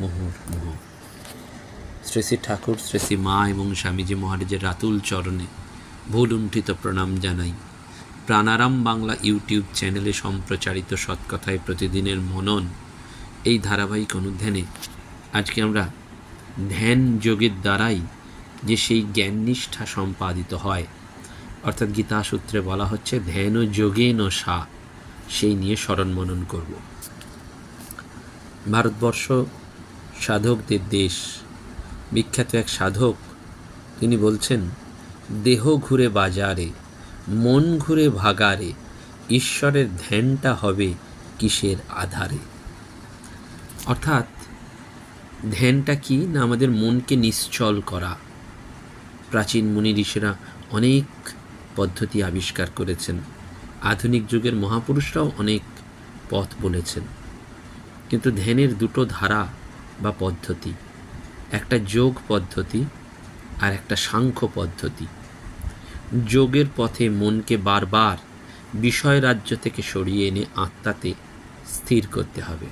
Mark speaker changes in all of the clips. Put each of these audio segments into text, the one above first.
Speaker 1: মুহুর্মুহ শ্রী শ্রী ঠাকুর, শ্রী শ্রী মা এবং স্বামীজি মহারাজের রাতুল চরণে ভুলুণ্ঠিত প্রণাম জানাই। প্রাণারাম বাংলা ইউটিউব চ্যানেলে সম্প্রচারিত সৎকথায় প্রতিদিনের মনন এই ধারাবাহিক অনুধ্যানে আজকে আমরা ধ্যান যোগের দ্বারাই যে সেই জ্ঞাননিষ্ঠা সম্পাদিত হয়, অর্থাৎ গীতা সূত্রে বলা হচ্ছে ধ্যান ও যোগে ন সা, সেই নিয়ে স্মরণ মনন করব। ভারতবর্ষ সাধকদের দেশ। বিখ্যাত এক সাধক, তিনি বলছেন, দেহ ঘুরে বাজারে, মন ঘুরে ভাগারে, ঈশ্বরের ধ্যানটা হবে কিসের আধারে। অর্থাৎ, ধ্যানটা কি না আমাদের মনকে নিশ্চল করা? প্রাচীন মুনি ঋষিরা অনেক পদ্ধতি আবিষ্কার করেছেন। আধুনিক যুগের মহাপুরুষরাও অনেক পথ বলেছেন। কিন্তু ধ্যানের দুটো ধারা বা পদ্ধতি। একটা যোগ পদ্ধতি আর একটা সাংখ্য পদ্ধতি। যোগের পথে মনকে বারবার বিষয় রাজ্য থেকে সরিয়ে এনে আত্মাতে স্থির করতে হবে।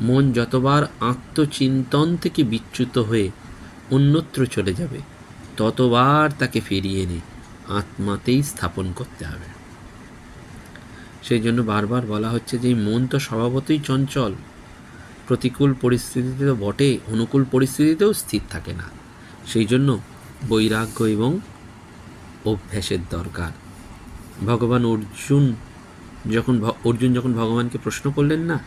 Speaker 1: মন যতবার আত্মচিন্তন থেকে বিচ্যুত হয়ে অন্যত্র চলে যাবে, ততবার তাকে ফিরিয়ে এনে আত্মাতেই স্থাপন করতে হবে। সেই জন্য বারবার বলা হচ্ছে যে মন তো স্বভাবতই চঞ্চল। প্রতিকূল পরিস্থিতিতে তো বটে, অনুকূল পরিস্থিতিতেও স্থির থাকে না। সেই জন্য বৈরাগ্য এবং অভ্যাসের দরকার। ভগবান অর্জুন যখন অর্জুন যখন ভগবানকে প্রশ্ন করলেন না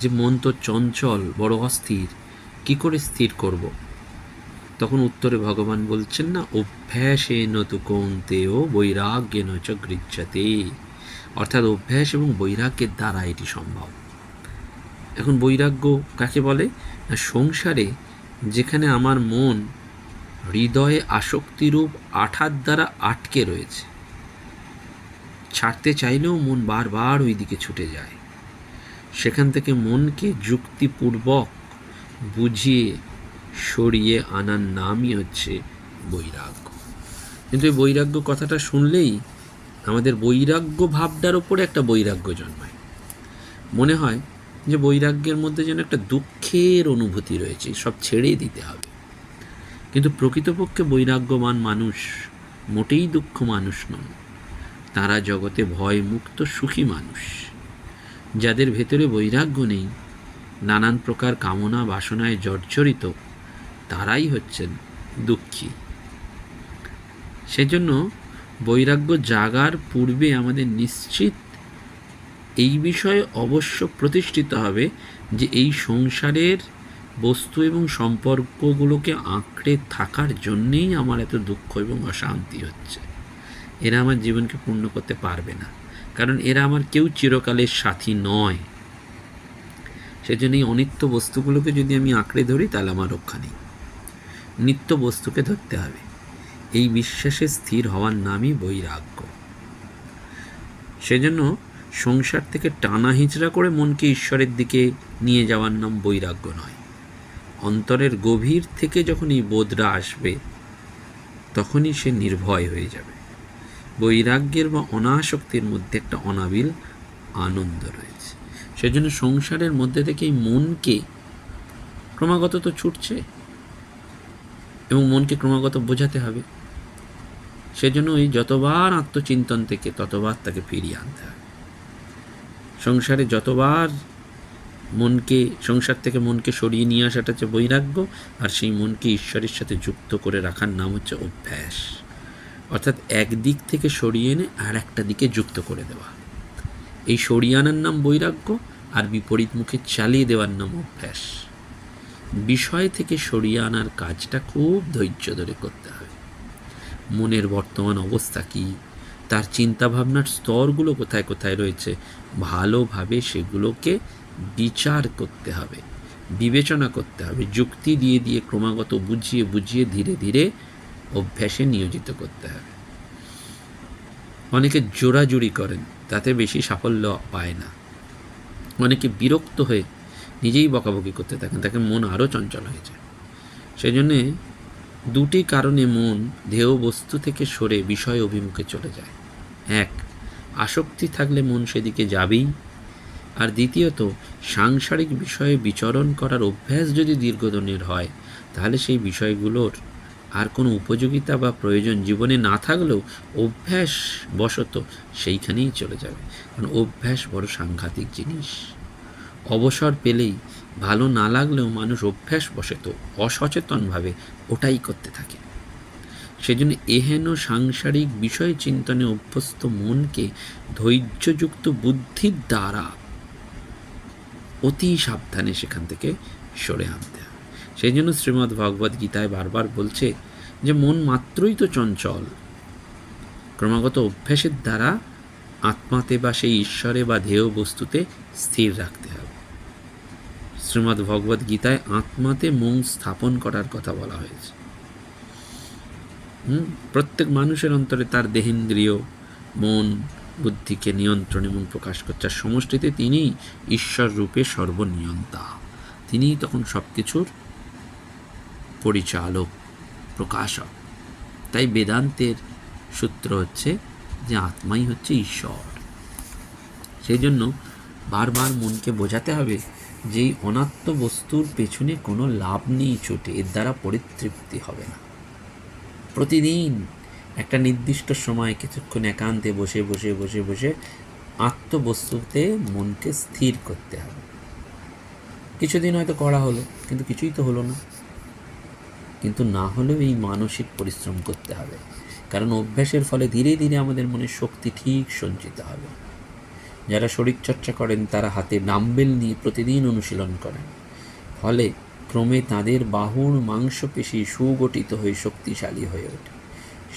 Speaker 1: যে, মন তো চঞ্চল, বড় অস্থির, কি করে স্থির করব? তখন উত্তরে ভগবান বলছেন না অভ্যাসে নতু কৌন্তেয় বৈরাগ্যে নচ গৃহ্যতে। অর্থাৎ অভ্যাস এবং বৈরাগ্যের দ্বারা এটি সম্ভব। এখন বৈরাগ্য কাকে বলে? সংসারে যেখানে আমার মন হৃদয়ে আসক্তিরূপ আঠার দ্বারা আটকে রয়েছে, ছাড়তে চাইলেও মন বারবার ওই দিকে ছুটে যায়। সেখান থেকে মনকে যুক্তিপূর্বক বুঝিয়ে সরিয়ে আনার নামই হচ্ছে বৈরাগ্য। কিন্তু এই বৈরাগ্য কথাটা শুনলেই আমাদের বৈরাগ্য ভাবটার ওপরে একটা বৈরাগ্য জন্মায়। মনে হয় যে বৈরাগ্যের মধ্যে যেন একটা দুঃখের অনুভূতি রয়েছে, সব ছেড়ে দিতে হবে। কিন্তু প্রকৃতপক্ষে বৈরাগ্যবান মানুষ মোটেই দুঃখ মানুষ নন। তারা জগতে ভয় মুক্ত সুখী মানুষ। যাদের ভেতরে বৈরাগ্য নেই, নানান প্রকার কামনা বাসনায় জর্জরিত, তারাই হচ্ছেন দুঃখী। সেজন্য বৈরাগ্য জাগার পূর্বে আমাদের নিশ্চিত এই বিষয়ে অবশ্য প্রতিষ্ঠিত হবে যে এই সংসারের বস্তু এবং সম্পর্কগুলোকে আঁকড়ে থাকার জন্যেই আমার এত দুঃখ এবং অশান্তি হচ্ছে। এরা আমার জীবনকে পূর্ণ করতে পারবে না। কারণ এরা আমার কেউ চিরকালের সাথী নয়। সেজন্য এই অনিত্য বস্তুগুলোকে যদি আমি আঁকড়ে ধরি, তাহলে আমার রক্ষা নেই। নিত্য বস্তুকে ধরতে হবে। এই বিশ্বাসে স্থির হওয়ার নামই বৈরাগ্য। সেজন্য সংসার থেকে টানা হিঁচড়া করে মনকে ঈশ্বরের দিকে নিয়ে যাওয়ার নাম বৈরাগ্য নয়। অন্তরের গভীর থেকে যখন এই বোধরা আসবে, তখনই সে নির্ভয় হয়ে যাবে। বৈরাগ্যের বা অনাসক্তির মধ্যে একটা অনাবিল আনন্দ রয়েছে। সেজন্য সংসারের মধ্যে থেকে মনকে ক্রমাগত তো ছুটছে, এবং মনকে ক্রমাগত বোঝাতে হবে। সেজন্য যতবার আত্মচিন্তন থেকে ততবার তাকে ফিরিয়ে আনতে হবে। সংসারে যতবার মনকে, সংসার থেকে মনকে সরিয়ে নিয়ে আসাটা হচ্ছে বৈরাগ্য, আর সেই মনকে ঈশ্বরের সাথে যুক্ত করে রাখার নাম হচ্ছে অভ্যাস। অর্থাৎ এক দিক থেকে সরিয়ে এনে আর একটা দিকে যুক্ত করে দেওয়া। এই সরিয়ে আনার নাম বৈরাগ্য, আর বিপরীত মুখে চালিয়ে দেওয়ার নাম অভ্যাস। বিষয় থেকে সরিয়ে আনার কাজটা খুব ধৈর্য ধরে করতে হবে মনের বর্তমান অবস্থা কী? তার চিন্তাভাবনার স্তরগুলো কোথায় কোথায় রয়েছে, ভালোভাবে সেগুলোকে বিচার করতে হবে, বিবেচনা করতে হবে, যুক্তি দিয়ে দিয়ে ক্রমাগত বুঝিয়ে বুঝিয়ে ধীরে ধীরে অভ্যাসে নিয়োজিত করতে হবে। অনেকে জোরাজুরি করেন, তাতে বেশি সাফল্য পায় না। অনেকে বিরক্ত হয়ে নিজেই বকাবকি করতে থাকেন, তাকে মন আরও চঞ্চল হয়ে যায় সেই জন্যে দুটি কারণে মন ধেয় বস্তু থেকে সরে বিষয় অভিমুখে চলে যায়। এক, আসক্তি থাকলে মন সেদিকে যাবেই। আর দ্বিতীয়ত, সাংসারিক বিষয়ে বিচরণ করার অভ্যাস যদি দীর্ঘদিনের হয়, তাহলে সেই বিষয়গুলোর আর কোনো উপযোগিতা বা প্রয়োজন জীবনে না থাকলেও অভ্যাস বশত সেইখানেই চলে যাবে। কারণ অভ্যাস বড় সাংঘাতিক জিনিস। অবসর পেলেই ভালো না লাগলেও মানুষ অভ্যাস বশত অসচেতনভাবে ওটাই করতে থাকে। সেজন্য এহেন সাংসারিক বিষয় চিন্তনে অভ্যস্ত মনকে ধৈর্যযুক্ত বুদ্ধির দ্বারা অতি সাবধানে সেখান থেকে সরে আনতে হবে সেই জন্য শ্রীমদ্ ভগবদ গীতায় বারবার বলছে যে, মন মাত্রই তো চঞ্চল। ক্রমাগত অভ্যাসের দ্বারা আত্মাতে বা সেই ঈশ্বরে বা ধেয় বস্তুতে স্থির রাখতে হবে। শ্রীমদ্ ভগবদ গীতায় আত্মাতে মন স্থাপন করার কথা বলা হয়েছে। হুম? প্রত্যেক মানুষের অন্তরে তার দেহেন্দ্রিয়, মন, বুদ্ধিকে নিয়ন্ত্রণ এবং প্রকাশ করছে। আর সমষ্টিতে তিনি ঈশ্বর রূপে সর্বনিয়ন্তা। তিনিই তখন সব কিছুর পরিচালক, প্রকাশক। তাই বেদান্তের সূত্র হচ্ছে যে আত্মাই হচ্ছে ঈশ্বর। সেই জন্য বারবার মনকে বোঝাতে হবে যে এই অনাত্ম বস্তুর পেছনে কোনো লাভ নেই, ছোটে। এর দ্বারা পরিতৃপ্তি হবে না। প্রতিদিন একটা নির্দিষ্ট সময় কিছুক্ষণ একান্তে বসে বসে বসে বসে আত্মবস্তুতে মনকে স্থির করতে হবে। কিছুদিন হয়তো করা হলো, কিন্তু কিছুই তো হলো না। কিন্তু না হলেও এই মানসিক পরিশ্রম করতে হবে। কারণ অভ্যাসের ফলে ধীরে ধীরে আমাদের মনে শক্তি ঠিক সঞ্চিত হবে। যারা শরীরচর্চা করেন, তারা হাতে ডাম্বেল নিয়ে প্রতিদিন অনুশীলন করেন। ফলে ক্রমে তাদের বাহুর মাংসপেশি সুগঠিত হয়ে শক্তিশালী হয়ে ওঠে।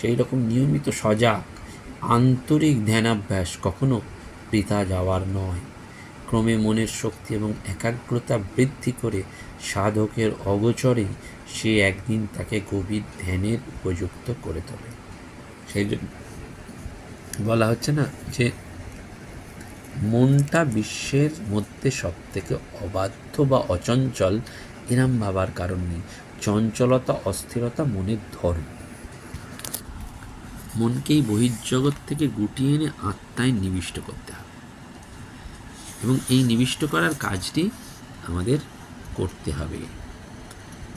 Speaker 1: সেই রকম নিয়মিত সজাগ, আন্তরিক ধ্যানাভ্যাস কখনো বৃথা যাওয়ার নয়। ক্রমে মনের শক্তি এবং একাগ্রতা বৃদ্ধি করে সাধকের অগোচরে সে একদিন তাকে গভীর ধ্যানের উপযুক্ত করে তোলে। সেই জন্য বলা হচ্ছে না যে, মনটা বিশ্বের মধ্যে সব থেকে অবাধ্য বা অচঞ্চল এরম ভাবার কারণ নেই চঞ্চলতা, অস্থিরতা মনের ধর্ম। মনকেই বহির্জগৎ থেকে গুটিয়ে এনে আত্মায় নিবিষ্ট করতে হবে। এবং এই নিবিষ্ট করার কাজটি আমাদের করতে হবে।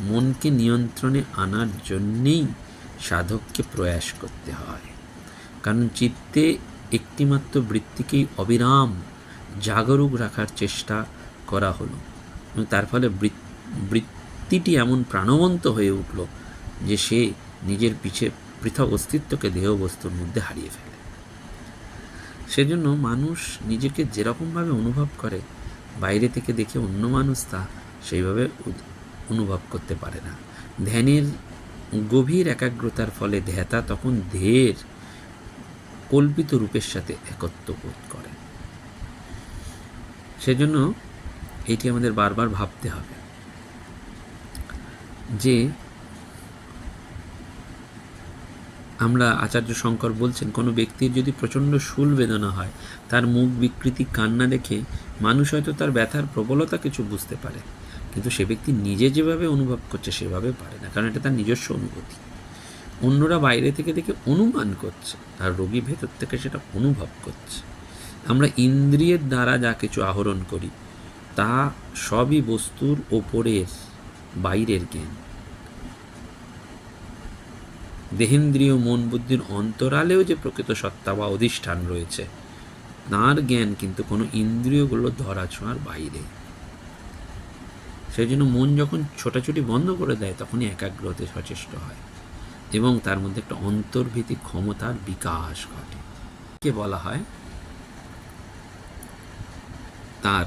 Speaker 1: মনকে নিয়ন্ত্রণে আনার জন্যেই সাধককে প্রয়াস করতে হয়। কারণ চিত্তে একটিমাত্র বৃত্তিকেই অবিরাম জাগরুক রাখার চেষ্টা করা হলো। এবং তার ফলে বৃত্তিটি এমন প্রাণবন্ত হয়ে উঠল যে সে নিজের পিছে পৃথক অস্তিত্বকে দেহ বস্তুর মধ্যে হারিয়ে ফেলে। সেজন্য মানুষ নিজেকে যেরকমভাবে অনুভব করে, বাইরে থেকে দেখে অন্য মানুষ তা সেইভাবে অনুভব করতে পারে না। ধ্যানের গভীর একাগ্রতার ফলে ধ্যাতা তখন ধেয়ের কল্পিত রূপের সাথে একত্ব বোধ করে। সেজন্য এটি আমাদের বারবার ভাবতে হবে। যে আমরা আচার্য শঙ্কর বলছেন, কোনো ব্যক্তির যদি প্রচণ্ড শুল বেদনা হয়, তার মুখ বিকৃতি কান্না দেখে মানুষ হয়তো তার ব্যথার প্রবলতা কিছু বুঝতে পারে। কিন্তু সে ব্যক্তি নিজে যেভাবে অনুভব করছে, সেভাবে পারে না, কারণ এটা তার নিজস্ব অনুভূতি। অন্যরা বাইরে থেকে দেখে অনুমান করছে আর রোগী ভেতর থেকে সেটা অনুভব করছে। আমরা ইন্দ্রিয়ের দ্বারা যা কিছু আহরণ করি, তা সবই বস্তুর ওপরের, বাইরের জ্ঞান। দেহেন্দ্রীয় মন বুদ্ধির অন্তরালেও যে প্রকৃত সত্তা বা অধিষ্ঠান রয়েছে, তাঁর জ্ঞান কিন্তু কোনো ইন্দ্রিয়গুলো ধরা ছোঁয়ার বাইরে। সেই জন্য মন যখন ছোটাছুটি বন্ধ করে দেয়, তখনই একাগ্র হতে সচেষ্ট হয় এবং তার মধ্যে একটা অন্তর্ভীতি ক্ষমতার বিকাশ ঘটে। কে বলা হয়? তার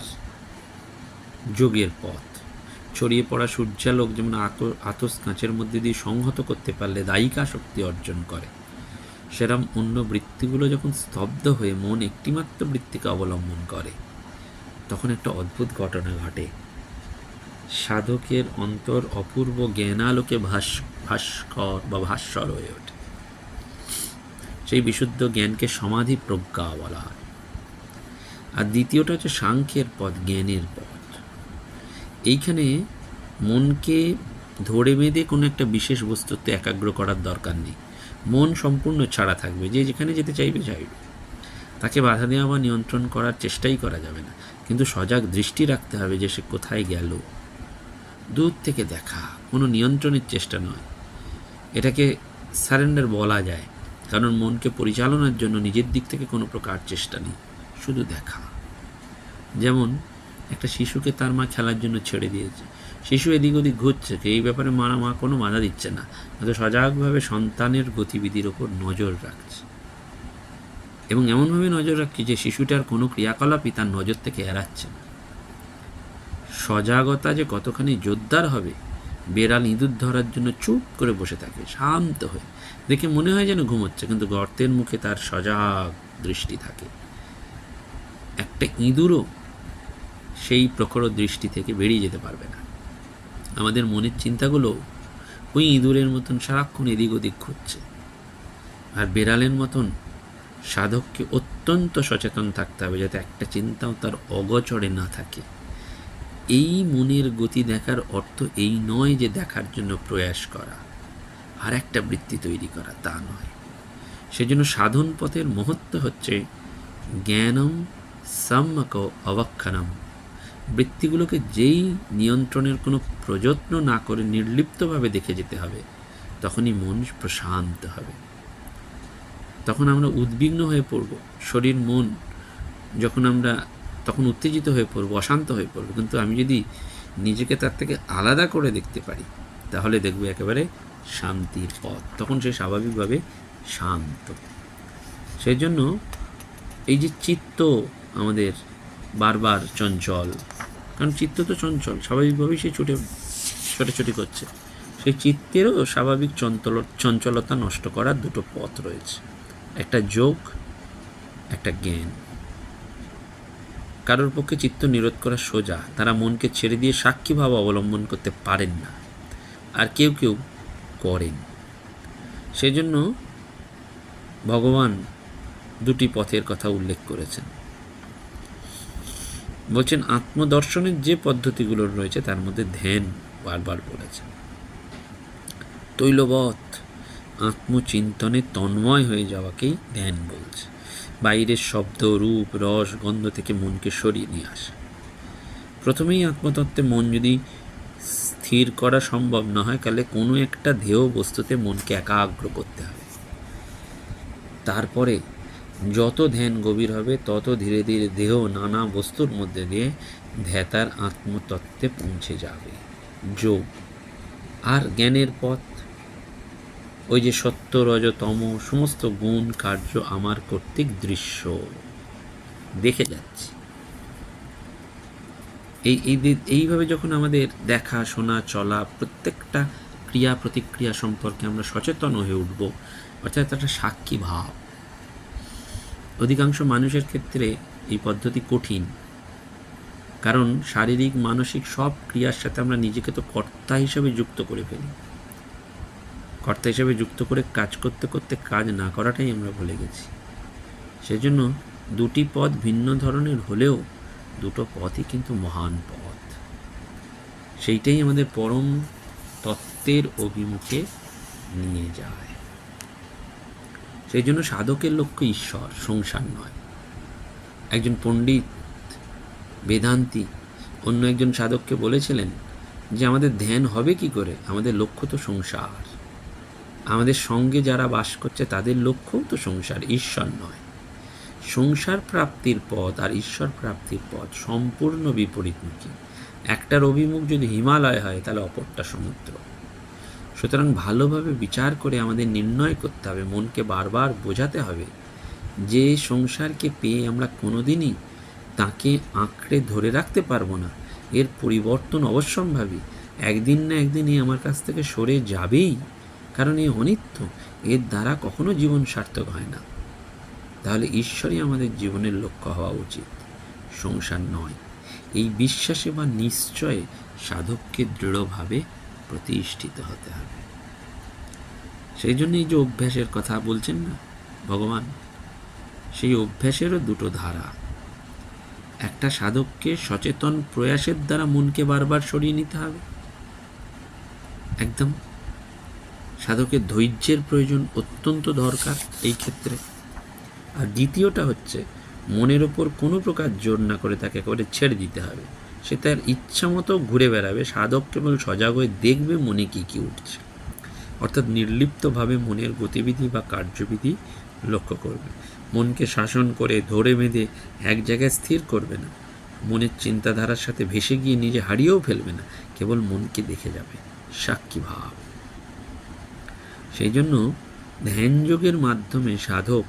Speaker 1: যোগের পথ। ছড়িয়ে পড়া সূর্যালোক যেমন আত আতস কাঁচের মধ্যে দিয়ে সংহত করতে পারলে দায়িকা শক্তি অর্জন করে। সেরম অন্য বৃত্তিগুলো যখন স্তব্ধ হয়ে মন একটিমাত্র বৃত্তিকে অবলম্বন করে, তখন একটা অদ্ভুত ঘটনা ঘটে। সাধকের অন্তর অপূর্ব জ্ঞানালোকে ভাস, ভাস্কর বা ভাস্বর হয়ে ওঠে। সেই বিশুদ্ধ জ্ঞানকে সমাধি প্রজ্ঞা বলা হয়। আর দ্বিতীয়টা হচ্ছে সাংখ্যের পথ, জ্ঞানের পথ। এইখানে মনকে ধরে বেঁধে কোনো একটা বিশেষ বস্তুতে একাগ্র করার দরকার নেই। মন সম্পূর্ণ ছাড়া থাকবে, যে যেখানে যেতে চাইবে চাইবে। তাকে বাধা দেওয়া বা নিয়ন্ত্রণ করার চেষ্টাই করা যাবে না। কিন্তু সজাগ দৃষ্টি রাখতে হবে যে সে কোথায় গেল। দূর থেকে দেখা, কোনো নিয়ন্ত্রণের চেষ্টা নয়। এটাকে সারেন্ডার বলা যায়, কারণ মনকে পরিচালনার জন্য নিজের দিক থেকে কোনো প্রকার চেষ্টা নেই, শুধু দেখা। যেমন একটা শিশুকে তার মা খেলার জন্য ছেড়ে দিয়েছে। শিশু এদিক ওদিক ঘুরছে এই ব্যাপারে মা মা কোনো বাধা দিচ্ছে না। হয়তো সজাগভাবে সন্তানের গতিবিধির ওপর নজর রাখছে। এবং এমনভাবে নজর রাখছে যে শিশুটার কোনো ক্রিয়াকলাপই তার নজর থেকে এড়াচ্ছে না। সজাগতা যে কতখানি জোরদার হবে, বেড়াল ইঁদুর ধরার জন্য চুপ করে বসে থাকে, শান্ত হয়ে। দেখে মনে হয় যেন ঘুমোচ্ছে, কিন্তু গর্তের মুখে তার সজাগ দৃষ্টি থাকে। একটা ইঁদুরও সেই প্রখর দৃষ্টি থেকে বেরিয়ে যেতে পারবে না। আমাদের মনের চিন্তাগুলো ওই ইঁদুরের মতন সারাক্ষণ এদিক ওদিক ঘুরছে। আর বেড়ালের মতন সাধককে অত্যন্ত সচেতন থাকতে হবে যাতে একটা চিন্তাও তার অগচরে না থাকে। এই মনের গতি দেখার অর্থ এই নয় যে দেখার জন্য প্রয়াস করা আর একটা বৃত্তি তৈরি করা, তা নয়। সেজন্য সাধন পথের মহত্ব হচ্ছে জ্ঞানম সম্যক অবক্ষণম। বৃত্তিগুলোকে যেই নিয়ন্ত্রণের কোনো প্রযত্ন না করে নির্লিপ্তভাবে দেখে যেতে হবে, তখনই মন প্রশান্ত হবে। তখন আমরা উদ্বিগ্ন হয়ে পড়ব। শরীর, মন যখন আমরা, তখন উত্তেজিত হয়ে পড়ব, অশান্ত হয়ে পড়ব। কিন্তু আমি যদি নিজেকে তার থেকে আলাদা করে দেখতে পারি, তাহলে দেখব একেবারে শান্তির পথ। তখন সে স্বাভাবিকভাবে শান্ত। সেই জন্য এই যে চিত্ত আমাদের বারবার চঞ্চল। কারণ চিত্ত তো চঞ্চল, স্বাভাবিকভাবেই সে ছুটে, ছোটাছুটি করছে। সেই চিত্তেরও স্বাভাবিক চঞ্চল, চঞ্চলতা নষ্ট করার দুটো পথ রয়েছে। একটা যোগ, একটা জ্ঞান। কারোর পক্ষে চিত্ত নিরোধ করা সোজা, তারা মনকে ছেড়ে দিয়ে সাক্ষীভাব অবলম্বন করতে পারেন না, আর কেউ কেউ করেন। সেজন্য ভগবান দুটি পথের কথা উল্লেখ করেছেন। বলছেন, আত্মদর্শনের যে পদ্ধতিগুলো রয়েছে তার মধ্যে ধ্যান বারবার বলেছেন। তৈলবৎ, আত্মচিন্তনে তন্ময় হয়ে যাওয়াকেই ধ্যান বলছে। বাইরের শব্দ, রূপ, রস, গন্ধ থেকে মনকে সরিয়ে নিয়ে আসে। প্রথমেই আত্মতত্ত্বে মন যদি স্থির করা সম্ভব না হয়, তাহলে কোনো একটা ধেয় বস্তুতে মনকে একাগ্র করতে হবে। তারপরে যত ধ্যান গভীর হবে, তত ধীরে ধীরে দেহ নানা বস্তুর মধ্যে দিয়ে ধ্যাতার আত্মতত্ত্বে পৌঁছে যাবে। যোগ। আর জ্ঞানের পথ। ওই যে সত্য রজতম সমস্ত গুণ, কার্য আমার কর্তৃক দৃশ্য। দেখে যাচ্ছি। এই এই এইভাবে যখন আমাদের দেখা, শোনা, চলা প্রত্যেকটা ক্রিয়া প্রতিক্রিয়া সম্পর্কে আমরা সচেতন হয়ে উঠব, অর্থাৎ একটা সাক্ষী ভাব। অধিকাংশ মানুষের ক্ষেত্রে এই পদ্ধতি কঠিন। কারণ শারীরিক, মানসিক সব ক্রিয়ার সাথে আমরা নিজেকে তো কর্তা হিসেবে যুক্ত করে ফেলি। কর্তা হিসেবে যুক্ত করে কাজ করতে করতে কাজ না করাটাই আমরা ভুলে গেছি। সেজন্য দুটি পথ ভিন্ন ধরনের হলেও দুটো পথই কিন্তু মহান পথ। সেইটাই আমাদের পরম তত্ত্বের অভিমুখে নিয়ে যায়। সেই জন্য সাধকের লক্ষ্য ঈশ্বর, সংসার নয়। একজন পণ্ডিত, বেদান্তি, অন্য একজন সাধককে বলেছিলেন যে আমাদের ধ্যান হবে কি করে? আমাদের লক্ষ্য তো সংসার। আমাদের সঙ্গে যারা বাস করছে তাদের লক্ষ্যও তো সংসার, ঈশ্বর নয়। সংসার প্রাপ্তির পথ আর ঈশ্বর প্রাপ্তির পথ সম্পূর্ণ বিপরীতমুখী। একটার অভিমুখ যদি হিমালয় হয় তাহলে অপরটা সমুদ্র। সুতরাং ভালোভাবে বিচার করে আমাদের নির্ণয় করতে হবে, মনকে বারবার বোঝাতে হবে যে সংসারকে পেয়ে আমরা কোনোদিনই তাকে আঁকড়ে ধরে রাখতে পারব না। এর পরিবর্তন অবশ্যম্ভাবী। একদিন না একদিন এই আমার কাছ থেকে সরে যাবেই, কারণ এই অনিত্য। এর দ্বারা কখনো জীবন সার্থক হয় না। তাহলে ঈশ্বরই আমাদের জীবনের লক্ষ্য হওয়া উচিত। সংসার নয়। এই বিশ্বাসে বা নিশ্চয়ে সাধককে দৃঢ়ভাবে প্রতিষ্ঠিত হতে হবে। সেই জন্যই যে অভ্যাসের কথা বলছেন না ভগবান, সেই অভ্যাসেরও দুটো ধারা। একটা সাধককে সচেতন প্রয়াসের দ্বারা মনকে বারবার সরিয়ে নিতে হবে। একদম সাধকের ধৈর্যের প্রয়োজন অত্যন্ত দরকার এই ক্ষেত্রে। আর দ্বিতীয়টা হচ্ছে, মনের ওপর কোনো প্রকার জোর না করে তাকে একেবারে ছেড়ে দিতে হবে। সে তার ইচ্ছা মতো ঘুরে বেড়াবে, সাধক কেবল সজাগ হয়ে দেখবে মনে কী কী উঠছে। অর্থাৎ নির্লিপ্তভাবে মনের গতিবিধি বা কার্যবিধি লক্ষ্য করবে। মনকে শাসন করে, ধরে বেঁধে এক জায়গায় স্থির করবে না। মনের চিন্তাধারার সাথে ভেসে গিয়ে নিজে হারিয়েও ফেলবে না। কেবল মনকে দেখে যাবে। সাক্ষী ভাব। সেই জন্য ধ্যানযোগের মাধ্যমে সাধক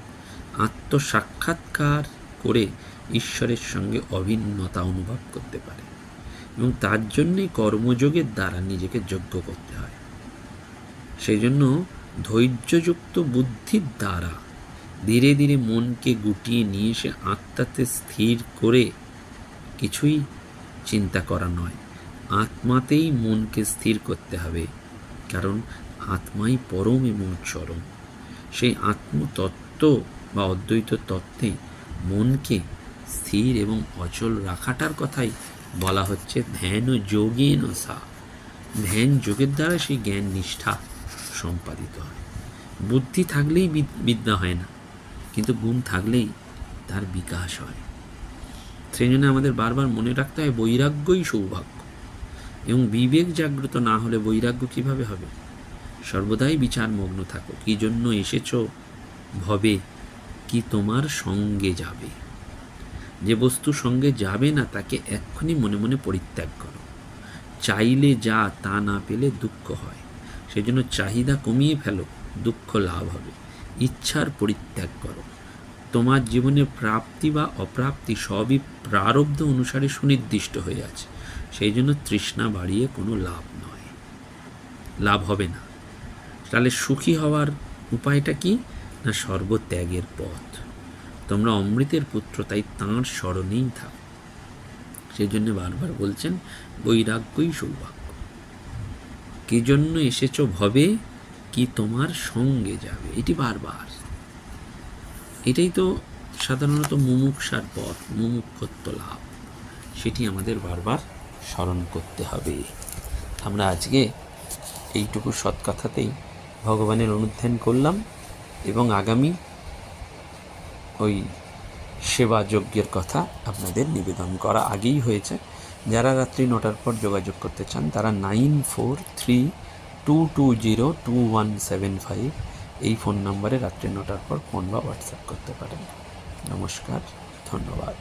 Speaker 1: আত্মসাক্ষাৎকার করে ঈশ্বরের সঙ্গে অভিন্নতা অনুভব করতে পারে এবং তার জন্যই কর্মযোগের দ্বারা নিজেকে যোগ্য করতে হয়। সেই জন্য ধৈর্যযুক্ত বুদ্ধির দ্বারা ধীরে ধীরে মনকে গুটিয়ে নিয়ে এসে আত্মাতে স্থির করে কিছুই চিন্তা করা নয়। আত্মাতেই মনকে স্থির করতে হবে, কারণ আত্মাই পরম এবং চরম। সেই আত্মতত্ত্ব বা অদ্বৈত তত্ত্বে মনকে স্থির এবং অচল রাখাটার কথাই বলা হচ্ছে ধ্যান ও যোগেন সা। ধ্যান যোগের দ্বারা সেই জ্ঞান নিষ্ঠা সম্পাদিত হয়। বুদ্ধি থাকলেই বিদ- বিদ্যা হয় না, কিন্তু গুণ থাকলেই তার বিকাশ হয়। সেই জন্য আমাদের বারবার মনে রাখতে হয় বৈরাগ্যই সৌভাগ্য এবং বিবেক জাগ্রত না হলে বৈরাগ্য কীভাবে হবে? সর্বদাই বিচার মগ্ন থাকো। কি জন্য এসেছ ভবে? কি তোমার সঙ্গে যাবে? যে বস্তু সঙ্গে যাবে না, তাকে এক্ষুনি মনে মনে পরিত্যাগ করো। চাইলে যা, তা না পেলে দুঃখ হয়। সেই জন্য চাহিদা কমিয়ে ফেলো, দুঃখ লাভ হবে। ইচ্ছার পরিত্যাগ করো। তোমার জীবনে প্রাপ্তি বা অপ্রাপ্তি সবই প্রারব্ধ অনুসারে সুনির্দিষ্ট হয়ে আছে। সেই জন্য তৃষ্ণা বাড়িয়ে কোনো লাভ নয়। লাভ হবে না। তাহলে সুখী হওয়ার উপায়টা কি? না সর্বত্যাগের পথ। তোমরা অমৃতের পুত্র, তাই তাঁর স্মরণেই থাকো। সেই জন্য বারবার বলছেন, বৈরাগ্যই সৌভাগ্য। কি জন্য এসেছ ভবে? কি তোমার সঙ্গে যাবে? এটি বারবার। এটাই তো সাধারণত মুমুক্ষার পথ, মুমুক্ষত্ব লাভ। সেটি আমাদের বারবার স্মরণ করতে হবে। আমরা আজকে এইটুকু সৎকথাতেই ভগবানের অনুধ্যান করলাম এবং আগামী ওই সেবা যজ্ঞের কথা আপনাদের নিবেদন করা আগেই হয়েছে। যারা রাত্রি নটার পর যোগাযোগ করতে চান, তারা nine four three two two zero two one seven five এই ফোন নম্বরে রাত্রি নটার পর ফোন বা হোয়াটসঅ্যাপ করতে পারেন। নমস্কার, ধন্যবাদ।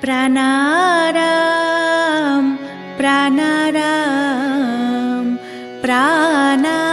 Speaker 2: প্রাণারাম প্রাণারাম প্রাণারাম।